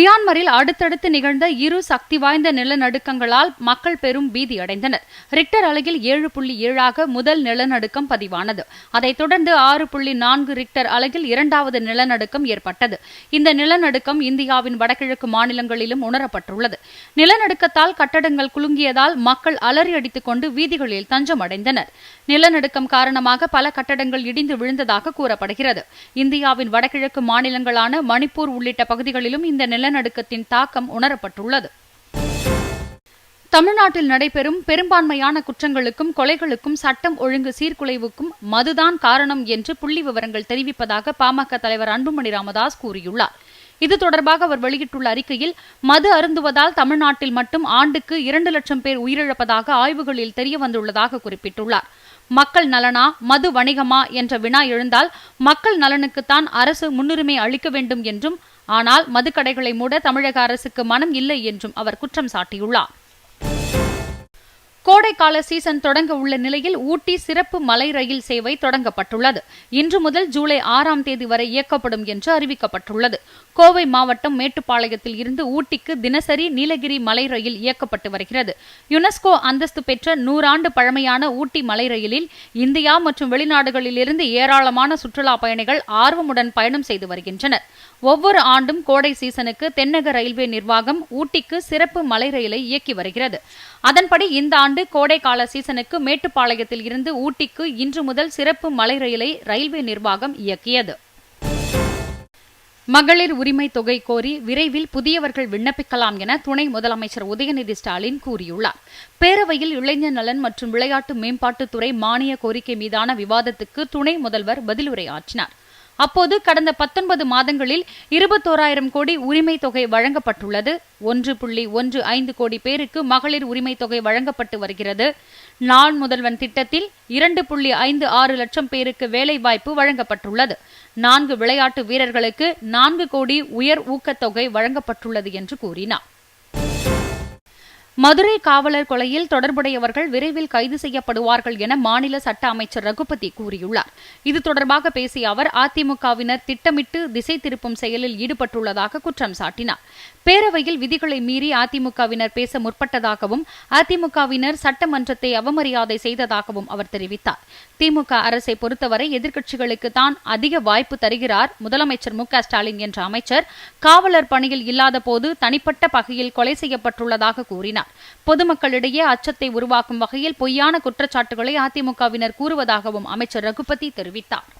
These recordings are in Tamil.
மியான்மரில் அடுத்தடுத்து நிகழ்ந்த இரு சக்தி வாய்ந்த நிலநடுக்கங்களால் மக்கள் பெரும் பீதி அடைந்தனர் ரிக்டர் அளவில் ஏழு புள்ளி ஏழாக முதல் நிலநடுக்கம் பதிவானது. அதைத் தொடர்ந்து ஆறு புள்ளி நான்கு ரிக்டர் அளவில் இரண்டாவது நிலநடுக்கம் ஏற்பட்டது. இந்த நிலநடுக்கம் இந்தியாவின் வடகிழக்கு மாநிலங்களிலும் உணரப்பட்டுள்ளது. நிலநடுக்கத்தால் கட்டடங்கள் குலுங்கியதால் மக்கள் அலறி அடித்துக் கொண்டு வீதிகளில் தஞ்சம் அடைந்தனர் நிலநடுக்கம் காரணமாக பல கட்டடங்கள் இடிந்து விழுந்ததாக கூறப்படுகிறது. இந்தியாவின் வடகிழக்கு மாநிலங்களான மணிப்பூர் உள்ளிட்ட பகுதிகளிலும் இந்த நில நிலநடுக்கத்தின் தாக்கம் உணரப்பட்டுள்ளது. தமிழ்நாட்டில் நடைபெறும் பெரும்பான்மையான குற்றங்களுக்கும் கொலைகளுக்கும் சட்டம் ஒழுங்கு சீர்குலைவுக்கும் மதுதான் காரணம் என்று புள்ளி விவரங்கள் தெரிவிப்பதாக பாமக தலைவர் அன்புமணி ராமதாஸ் கூறியுள்ளார். இது தொடர்பாக அவர் வெளியிட்டுள்ள அறிக்கையில் மது அருந்துவதால் தமிழ்நாட்டில் மட்டும் ஆண்டுக்கு இரண்டு லட்சம் பேர் உயிரிழப்பதாக ஆய்வுகளில் தெரியவந்துள்ளதாக குறிப்பிட்டுள்ளார். மக்கள் நலனா மது வணிகமா என்ற வினா எழுந்தால் மக்கள் நலனுக்குத்தான் அரசு முன்னுரிமை அளிக்க வேண்டும் என்றும் ஆனால் மதுக்கடைகளை மூட தமிழக அரசுக்கு மனம் இல்லை என்றும் அவர் குற்றம் சாட்டியுள்ளார். கோடைக்கால சீசன் தொடங்க உள்ள நிலையில் ஊட்டி சிறப்பு மலை ரயில் சேவை தொடங்கப்பட்டுள்ளது. இன்று முதல் ஜூலை ஆறாம் தேதி வரை இயக்கப்படும் என்று அறிவிக்கப்பட்டுள்ளது. கோவை மாவட்டம் மேட்டுப்பாளையத்தில் இருந்து ஊட்டிக்கு தினசரி நீலகிரி மலை ரயில் இயக்கப்பட்டு வருகிறது. யுனெஸ்கோ அந்தஸ்து பெற்ற நூறாண்டு பழமையான ஊட்டி மலை ரயிலில் இந்தியா மற்றும் வெளிநாடுகளிலிருந்து ஏராளமான சுற்றுலா பயணிகள் ஆர்வமுடன் பயணம் செய்து வருகின்றனர். ஒவ்வொரு ஆண்டும் கோடை சீசனுக்கு தென்னக ரயில்வே நிர்வாகம் ஊட்டிக்கு சிறப்பு மலை ரயிலை இயக்கி வருகிறது. அதன்படி இந்த ஆண்டு ஆண்டு கோடைக்கால சீசனுக்கு மேட்டுப்பாளையத்தில் இருந்து ஊட்டிக்கு இன்று முதல் சிறப்பு மலை ரயிலை ரயில்வே நிர்வாகம் இயக்கியது. மகளிர் உரிமை தொகை கோரி விரைவில் புதியவர்கள் விண்ணப்பிக்கலாம் என துணை முதலமைச்சர் உதயநிதி ஸ்டாலின் கூறியுள்ளார். பேரவையில் இளைஞர் நலன் மற்றும் விளையாட்டு மேம்பாட்டுத்துறை மானிய கோரிக்கை மீதான விவாதத்துக்கு துணை முதல்வர் பதிலுரையாற்றினார் அப்போது கடந்த பத்தொன்பது மாதங்களில் இருபத்தோராயிரம் கோடி உரிமை தொகை வழங்கப்பட்டுள்ளது. ஒன்று புள்ளி ஒன்று ஐந்து கோடி பேருக்கு மகளிர் உரிமை தொகை வழங்கப்பட்டு வருகிறது. நாள் முதல்வன் திட்டத்தில் இரண்டு புள்ளி ஐந்து ஆறு லட்சம் பேருக்கு வேலைவாய்ப்பு வழங்கப்பட்டுள்ளது. நான்கு விளையாட்டு வீரர்களுக்கு நான்கு கோடி உயர் ஊக்கத்தொகை வழங்கப்பட்டுள்ளது என்று கூறினார். மதுரை காவலர் கொலையில் தொடர்புடையவர்கள் விரைவில் கைது செய்யப்படுவார்கள் என மாநில சட்ட அமைச்சர் ரகுபதி கூறியுள்ளார். இது தொடர்பாக பேசிய அவர் அதிமுகவினர் திட்டமிட்டு திசை திருப்பும் செயலில் ஈடுபட்டுள்ளதாக குற்றம் சாட்டினார். பேரவையில் விதிகளை மீறி அதிமுகவினர் பேச முற்பட்டதாகவும் அதிமுகவினர் சட்டமன்றத்தை அவமரியாதை செய்ததாகவும் அவர் தெரிவித்தார். திமுக அரசை பொறுத்தவரை எதிர்க்கட்சிகளுக்கு தான் அதிக வாய்ப்பு தருகிறார் முதலமைச்சர் மு ஸ்டாலின் என்ற அமைச்சர். காவலர் பணியில் இல்லாத போது தனிப்பட்ட பகையில் கொலை செய்யப்பட்டுள்ளதாக கூறினார். கூறினார். பொதுமக்களிடையே அச்சத்தை உருவாக்கும் வகையில் பொய்யான குற்றச்சாட்டுகளை அதிமுகவினர் கூறுவதாகவும் அமைச்சர் ரகுபதி தெரிவித்தார்.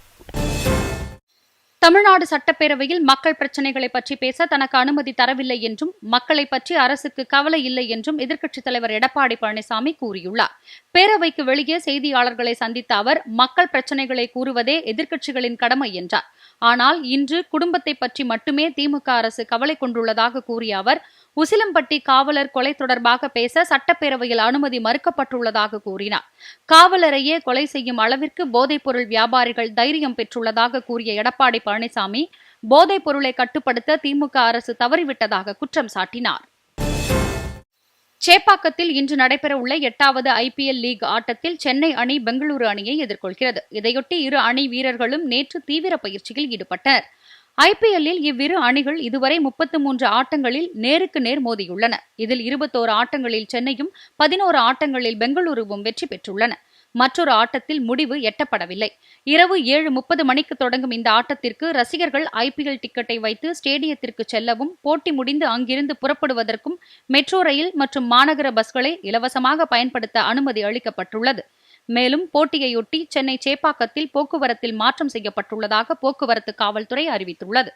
தமிழ்நாடு சட்டப்பேரவையில் மக்கள் பிரச்சினைகளை பற்றி பேச தனக்கு அனுமதி தரவில்லை என்றும் மக்களை பற்றி அரசுக்கு கவலை இல்லை என்றும் எதிர்க்கட்சித் தலைவர் எடப்பாடி பழனிசாமி கூறியுள்ளார். பேரவைக்கு வெளியே செய்தியாளர்களை சந்தித்த அவர் மக்கள் பிரச்சினைகளை கூறுவதே எதிர்க்கட்சிகளின் கடமை என்றார். ஆனால் இன்று குடும்பத்தை பற்றி மட்டுமே திமுக அரசு கவலை கொண்டுள்ளதாக கூறிய அவர் உசிலம்பட்டி காவலர் கொலை தொடர்பாக பேச சட்டப்பேரவையில் அனுமதி மறுக்கப்பட்டுள்ளதாக கூறினார். காவலரையே கொலை செய்யும் அளவிற்கு போதைப்பொருள் வியாபாரிகள் தைரியம் பெற்றுள்ளதாக கூறிய எடப்பாடி பழனிசாமி போதைப் பொருளை கட்டுப்படுத்த திமுக அரசு தவறிவிட்டதாக குற்றம் சாட்டினார். சேப்பாக்கத்தில் இன்று நடைபெறவுள்ள எட்டாவது ஐபிஎல் லீக் ஆட்டத்தில் சென்னை அணி பெங்களூரு அணியை எதிர்கொள்கிறது. இதையொட்டி இரு அணி வீரர்களும் நேற்று தீவிர பயிற்சியில் ஈடுபட்டனர். ஐபிஎல்லில் இவ்விரு அணிகள் இதுவரை முப்பத்து மூன்று ஆட்டங்களில் நேருக்கு நேர் மோதியுள்ளன. இதில் இருபத்தோரு ஆட்டங்களில் சென்னையும் பதினோரு ஆட்டங்களில் பெங்களூருவும் வெற்றி பெற்றுள்ளன. மற்றொரு ஆட்டத்தில் முடிவு எட்டப்படவில்லை. இரவு ஏழு முப்பது மணிக்கு தொடங்கும் இந்த ஆட்டத்திற்கு ரசிகர்கள் ஐபிஎல் டிக்கெட்டை வைத்து ஸ்டேடியத்திற்கு செல்லவும் போட்டி முடிந்து அங்கிருந்து புறப்படுவதற்கும் மெட்ரோ ரயில் மற்றும் மாநகர பஸ்களை இலவசமாக பயன்படுத்த அனுமதி அளிக்கப்பட்டுள்ளது. மேலும் போட்டியையொட்டி சென்னை சேப்பாக்கத்தில் போக்குவரத்தில் மாற்றம் செய்யப்பட்டுள்ளதாக போக்குவரத்து காவல்துறை அறிவித்துள்ளது.